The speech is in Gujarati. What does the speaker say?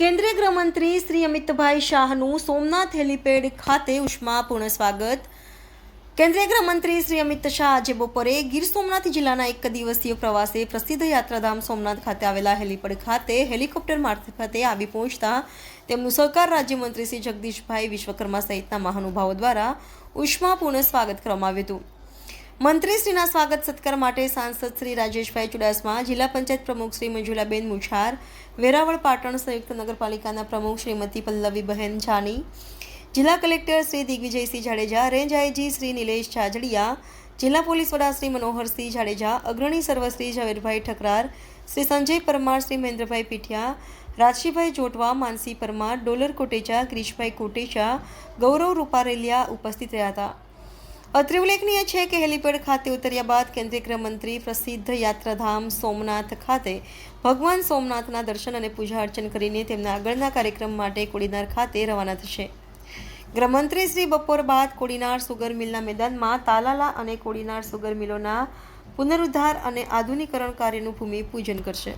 કેન્દ્રીય ગૃહમંત્રી શ્રી અમિતભાઈ શાહનું સોમનાથ હેલીપેડ ખાતે ઉષ્માપૂર્ણ સ્વાગત. કેન્દ્રીય ગૃહમંત્રી શ્રી અમિત શાહ આજે બપોરે ગીર સોમનાથ જિલ્લાના એક દિવસીય પ્રવાસે પ્રસિદ્ધ યાત્રાધામ સોમનાથ ખાતે આવેલા હેલીપેડ ખાતે હેલિકોપ્ટર મારફતે આવી પહોંચતા તેમનું સહકાર રાજ્યમંત્રી શ્રી જગદીશભાઈ વિશ્વકર્મા સહિતના મહાનુભાવો દ્વારા ઉષ્માપૂર્ણ સ્વાગત કરવામાં આવ્યું હતું. મંત્રીશ્રીના સ્વાગત સત્કાર માટે સાંસદ શ્રી રાજેશભાઈ ચુડાસમા, જિલ્લા પંચાયત પ્રમુખ શ્રી મંજુલાબેન મુછાર, વેરાવળ પાટણ સંયુક્ત નગરપાલિકાના પ્રમુખ શ્રીમતી પલ્લવીબહેન જાની, જિલ્લા collector Shri Digvijaysinh Jadeja, range IG Shri Nilesh Jhajhadiya જિલ્લા પોલીસ વડા શ્રી મનોહરસિંહ જાડેજા, અગ્રણી સર્વશ્રી ઝવેરભાઈ ઠકરાર, શ્રી સંજય પરમાર, શ્રી મહેન્દ્રભાઈ પીઠિયા, રાજશીભાઈ જોટવા, માનસી પરમાર, ડોલર કોટેચા ક્રિશભાઈ કોટેચા, ગૌરવ રૂપારેલિયા ઉપસ્થિત રહ્યા હતા. અત્રે ઉલ્લેખનીય છે કે હેલીપેડ ખાતે ઉતર્યા બાદ કેન્દ્રીય ગૃહમંત્રી પ્રસિદ્ધ યાત્રાધામ સોમનાથ ખાતે ભગવાન સોમનાથના દર્શન અને પૂજા અર્ચન કરીને તેમના આગળના કાર્યક્રમ માટે કોડીનાર ખાતે રવાના થશે. ગૃહમંત્રી શ્રી બપોર બાદ કોડીનાર સુગર મિલના મેદાનમાં તાલાલા અને કોડીનાર સુગર મિલોના પુનરુદ્ધાર અને આધુનિકરણ કાર્યનું ભૂમિ પૂજન કરશે.